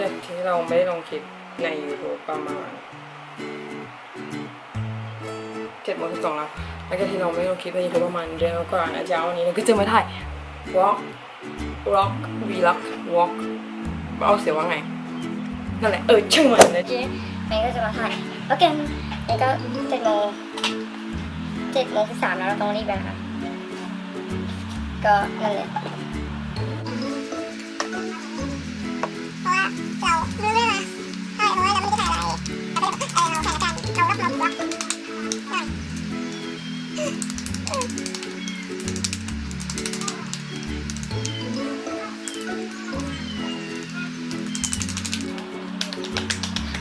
จากที่เราไม่ได้ลงคลิปใน YouTube ประมาณเจ็ดโมงสิบสองแล้วแล้วก็ที่เราไม่ได้ลงคลิปใน YouTube ประมาณเดือนกว่านะจ๊ะวันนี้เราก็จะมาถ่าย walk walk vlog walk เอาเสียว่าไงนั่นแหละเออช่างมันนะเจ๊แม่ก็จะมาถ่ายแล้วกันนี่ก็เจ็ดโมงเจ็ดโมงสิบสามแล้วเราต้องรีบไปนะคะก็นั่นแหละ เราะว่เรารู้เรื่องนะใช่เพราะว่าเราไม่ได้ถ่ายอะไรแต่เราถ่ายกันเรารับรองว่า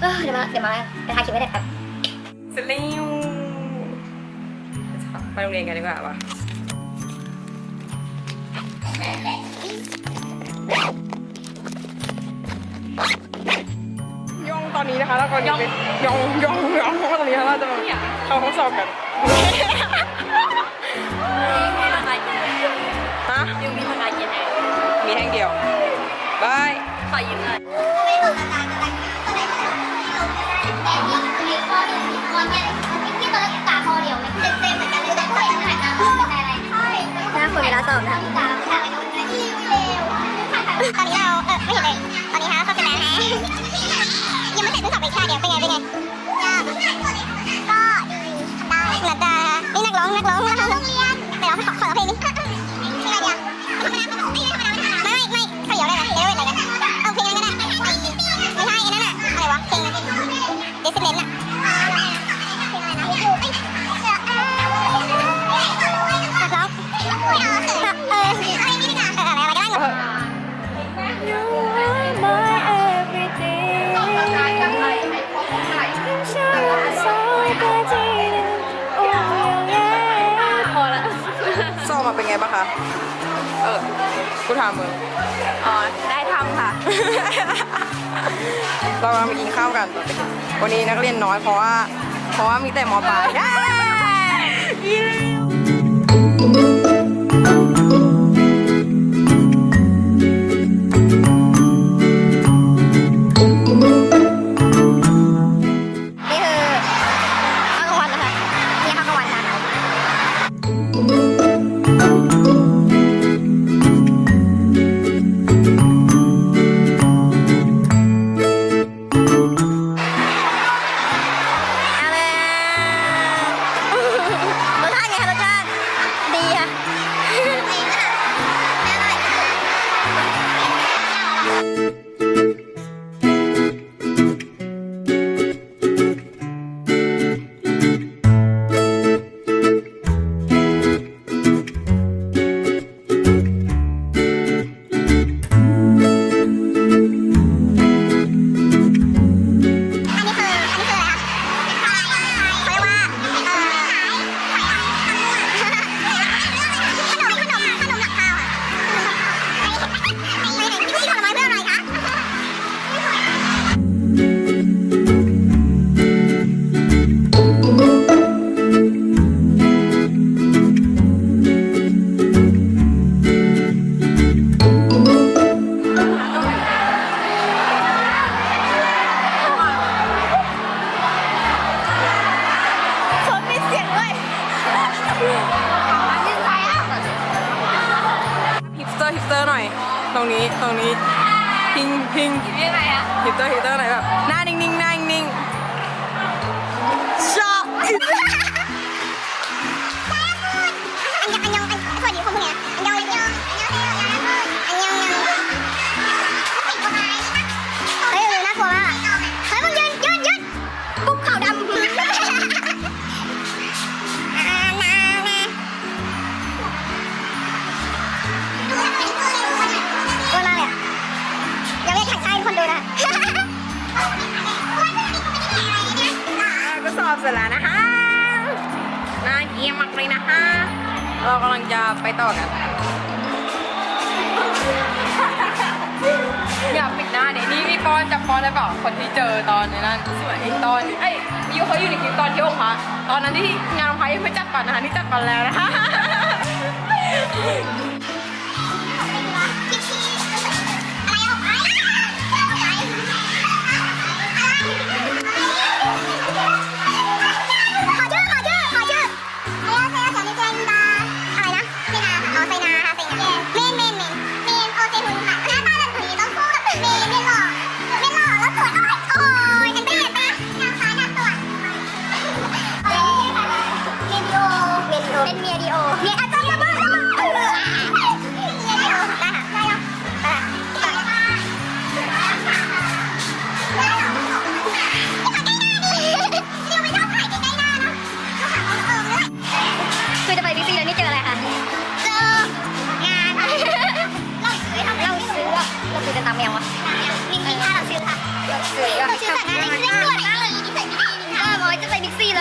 เออเดี๋ยวมาเดี๋ยวมาไปถ่ายคลิปไว้เด็ดครับ เสร็จแล้วไปโรงเรียนกันดีกว่าปะ นนี้นะคะแล้วก็ยองยองยองย่องตอนนี้นะคะเราจะมาเข้าห้องสอบกันฮะยังมีพนักงานยังไงมีแท่งเดียวบายขอยืมหน่อยไม่บอกอาจารย์อะไรก็ไหนก็ได้ลงก็ได้แต่นี่มีข้อเดียข้อเนี้ยที่ตอนแรกกาข้อเดียวเนี่ยเต็มๆเหมือนกันเลยแต่ข้อเดียวถ่ายตามไม่ได้อะไรใช่หน้าคนเวลาสอบนะตามถ่ายไปตรงนี้เร็วตอนนี้เรา ยังไม่เส คะ เออกูถามมึง อ๋อ ได้ทำค่ะ เรากำลังไปกินข้าวกัน วันนี้นักเรียนน้อยเพราะว่า เพราะว่ามีแต่มปลาย พิงพิงยังไงอะฮิปสเตอร์ฮิปสเตอร์หน่อยแบบหน้านิ่งๆหน้า เยี่ยมมากเลยนะคะ เรากำลังจะไปต่อกัน อยากปิดหน้าเนี่ยนี่พี่ก้อนจำก้อนได้เปล่าคนที่เจอตอนในนั้นสวยตอนเอ้ยมิวเขาอยู่ในคลิปตอนที่องค์พระตอนนั้นที่งานองค์พระยังไม่จัดปันนะคะนี่จัดปันแล้วนะคะ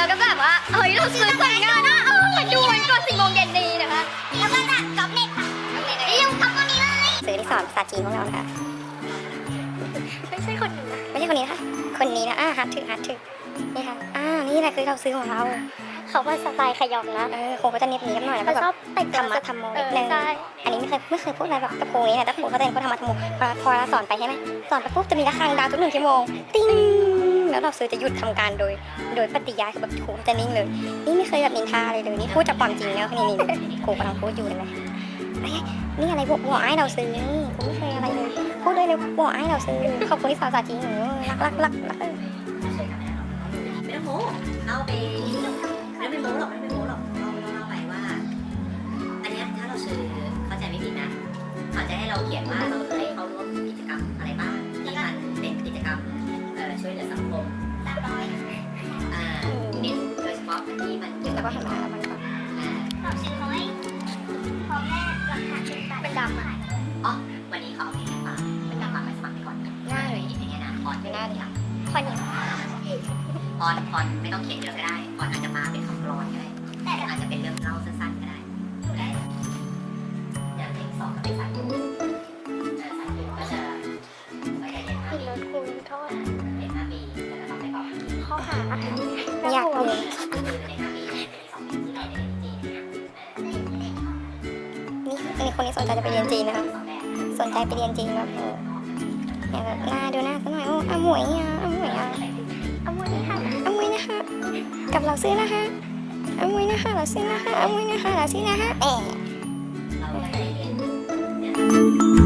ไปบิ๊กซีแล้วก็แบบว่าเฮ้ยเราซื้อสั่งงานนะเออมาดูมันก่อนสี่โมงเย็นดีนะคะแล้วก็จะกรอบเน็ตค่ะเร็วทำตัวนี้เลยซื้อที่สอนภาษาจีนของเรานะคะไม่ใช่คนนี้นะไม่ใช่คนนี้นะคะคนนี้นะอ่าฮัทถือฮัทถือนี่ค่ะอ่านี่แหละคือเราซื้อของเราเขาว่าสไตล์ขยอมนะเออครูก็จะเนียบๆหน่อยแล้วก็เขาแบชอบบแต่งธรรมะธรรมโมนิดนึงใช่อันนี้ไม่เคยไม่เคยพูดอะไรแบบกับครูนี้นะแต่ครูเขาจะเป็นคนธรรมะธรรมโมพอพอเราสอนไปใช่ไหมสอนไปปุ๊บจะมีระฆังดาวทุกหนึ่งชั่วโมงติ้ง แล้วเราซื้อจะหยุดทำการโดย โดยปฏิยาคือแบบครูจะนิ่งเลย นี่ไม่เคยแบบนินทาเลยเลยนี่พูดจากความจริงนะนี่นี่ครูกำลังพูดอยู่เลยไหมนี่อะไรพวกหัวไอ้เราซื้อนี่ครูไม่เคยอะไรเลยพูดได้เลยหัวไอ้เราซื้อขอบคุณที่สอนภาษาจีนหนูรักรักรักรักเออไม่ต้องโม้เอาไปไม่ไปโม้หรอกไม่ไปโม้หรอกเราเราไปว่า อันนี้ถ้าเราซื้อเขาใจไม่ผิดนะเขาจะให้เราเขียนว่าเราเคยเขา ราะที่มันเกี่ยวแล้กัวบก็เด็กทำงาแล้วมันก็ตอบสองชิ้นน้อยพอแม่ราคาถึงเป็นดำอะวันนี้เขาเอาไปให้ป้าเป็นการมาไปสมัครไปก่อนง่ายเลยอย่างเงี้ยนะพอนไม่น่าเลยอะคนนี้พอนพอนไม่ต้องเขียนเยอะก็ได้พอนอาจจะมาเป็นคำกลอนก็ได้แต่อาจจะเป็นเรื่องเล่าสั้น คนนี้สนใจจะไปเรียนจีนนะครับ สนใจไปเรียนจีนครับเออเนี่ยแบบหน้าดูหน้าสักหน่อย โอ้อาหมวยอะอาหมวยอะอามวยนะคะอาหมวยนะคะกับเราซื้อนะคะอาหมวยนะคะเราซื้อนะคะอาหมวยนะคะเราซื้อนะคะเอ๊ะ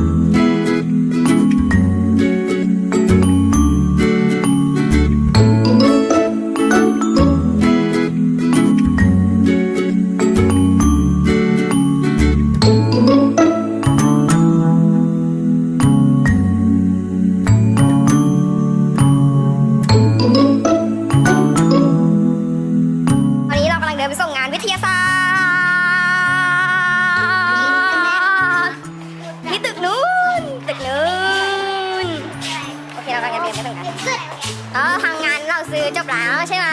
จบแล้วใช่ไหม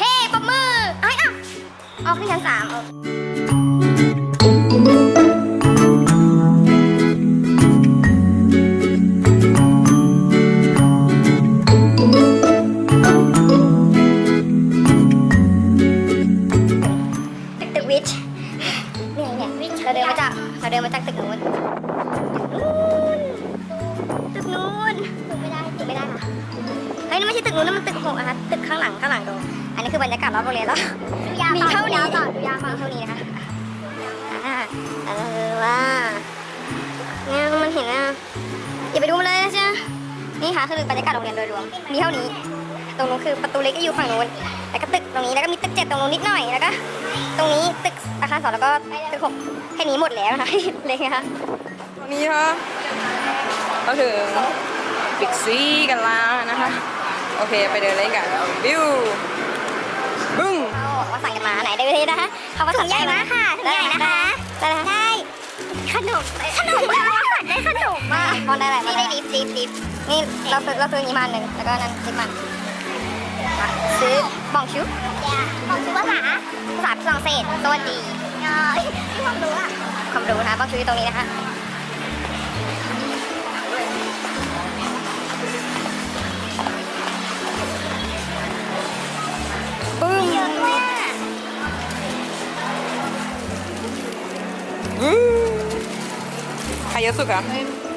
เฮ้ปมมือเอ้ยอะออกขึ้นชั้นสาม นี่ค่ะคือบรรยากาศโรงเรียนโดยรวม มีเท่านี้ ตรงนู้นคือประตูเล็กที่อยู่ฝั่งนู้น แล้วก็ตึกตรงนี้ แล้วก็มีตึกเจ็ดตรงนู้นนิดหน่อย แล้วก็ตรงนี้ตึกอาคารสองแล้วก็ตึกหกแค่นี้หมดแล้วนะคะเล็กนะคะตอนนี้ค่ะเราถึงบิ๊กซีกันแล้วนะคะ โอเคไปเดินเล่นกันบิวบึ้งเขาบอกว่าสั่งกันมาไหนเดินเลยนะคะเขาก็สั่งใหญ่มากค่ะถุงใหญ่นะคะได้เลยได้ ขนมขนมได้ขนมมากบอลได้อะไรนี่ได้ดิฟดิฟดิฟนี่เราซื้อเราซื้ออย่างนี้มาหนึ่งแล้วก็นั่นดิฟมาซื้อบองชิวของชื่อว่าหมาภาษาฝรั่งเศสสวัสดีเออที่ผมรู้อะความรู้นะคะบองชิวอยู่ตรงนี้นะคะปึ้งเครเยอะสุดคะ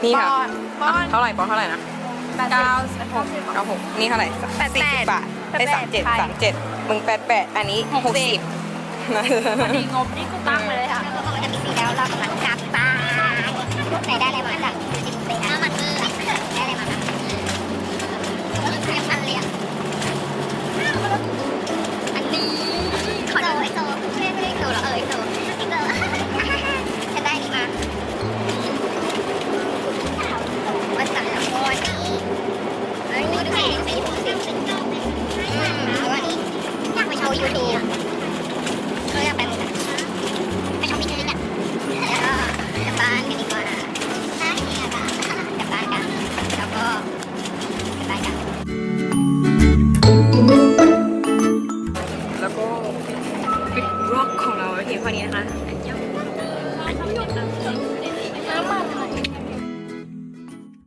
นี่ค่ะอะเท่าไหร่ปอเท่าไหร่นะเก้าหกเก้าหกนี่เท่าไหร่สี่สิบบาทได้สามเจ็ดสามเจ็ดมึงแปดแปดอันนี้หกสิบพอดีงบนี่กูตั้งไปเลยค่ะแล้วก็มันจะมีสีแล้วเรากำลังกลับบ้านไหนได้อะไรมา